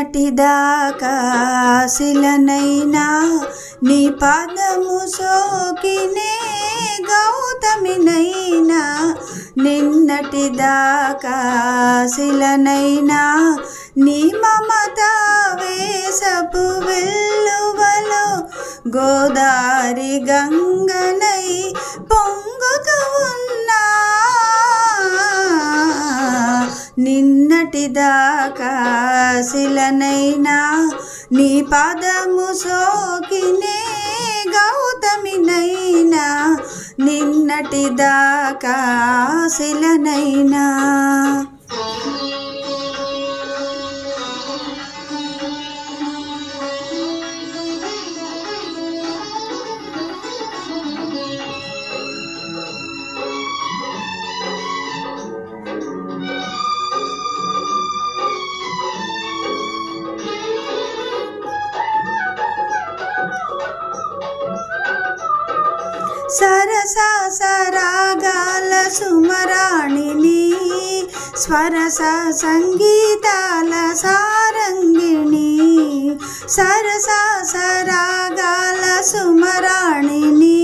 నిన్నటిదాకా శిలనైనా నీ పాదము సోకినే గౌతమినైనా నిన్నటిదాకా శిలనైనా నీ మమత వేసపు వెల్లువలో గోదారి గంగనై పొంగుతూ ఉన్నా. నిన్నటిదాకా శిలనైనా నీ పాదము సోకినే గౌతమినైనా. నిన్నటిదాకా శిలనైనా. सरसा सरागाल सुमराणिनी स्वर सङ्गीताल सारङ्गिणी सरसा सरागाल सुमराणिनी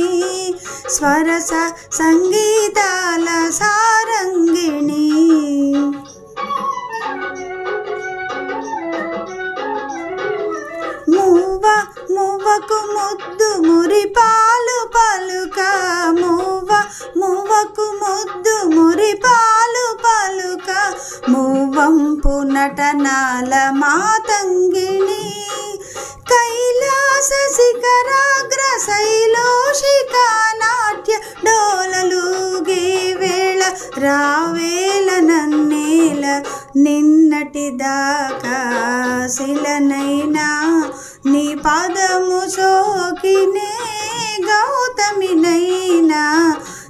स्रसा सङ्गीताल सारङ्गिणी మువ్వకు ముద్దు మురి పాలు పలుక. మువ్వ మువ్వకు ముద్దు మురి పాలు పలుక. మువ్వంపు నటనాల మాతంగిణి. కైలాస శిఖరాగ్ర శైలోషిక నాట్య డోలలుగే వేళ రావేల నన్నేల నిన్నటిదాకా శిలనైనా నీ పాదము సోకినే గౌతమినైనా.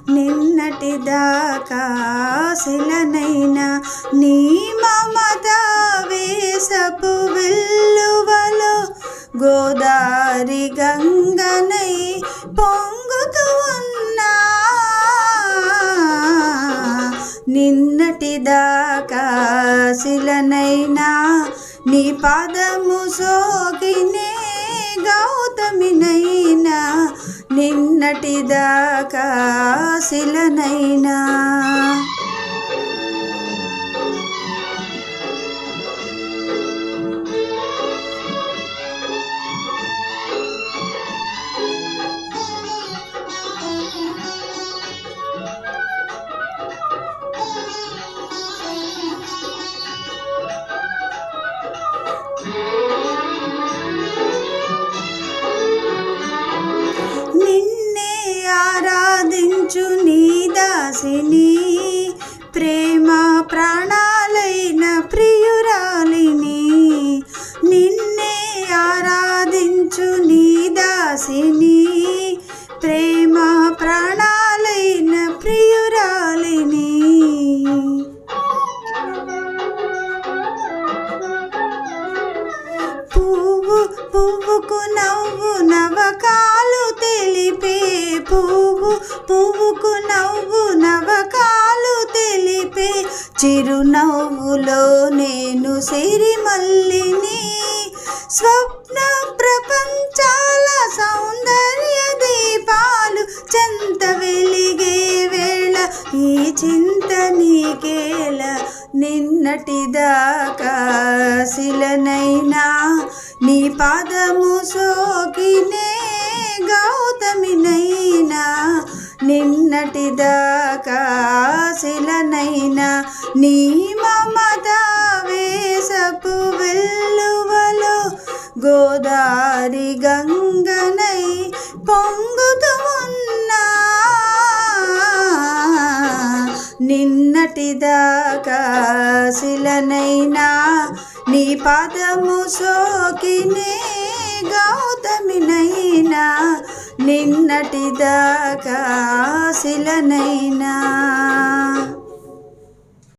నిన్నటిదాకా శిలనైనా నీ మమత వేసపు వెల్లువలో గోదారి గంగనై పొంగ నిన్నటిదాకా శిలనైనా నీ పాదము సోకినే గౌతమినైనా నిన్నటిదాకా శిలనైనా. ఆరాధించు నీ దాసిని. ప్రేమ ప్రాణాలైన ప్రియురాలిని. నిన్నే ఆరాధించు నీ దాసిని. చిరునవ్వులో నేను సిరిమల్లిని స్వప్న ప్రపంచాల సౌందర్య దీపాలు చెంత వెలిగే వేళ ఈ చింత నీకేల నిన్నటిదాకా శిలనైనా నీ పాదము సోకినే గౌతమినైనా నిన్నటిదాకా శిలనైనా నీ మమత వేసపు వెల్లువలో గోదారి గంగనై పొంగుతూ ఉన్నా నిన్నటిదాకా శిలనైనా నీ పాదము సోకినే గౌతమినైనా నిన్నటిదాకా శిలనైనా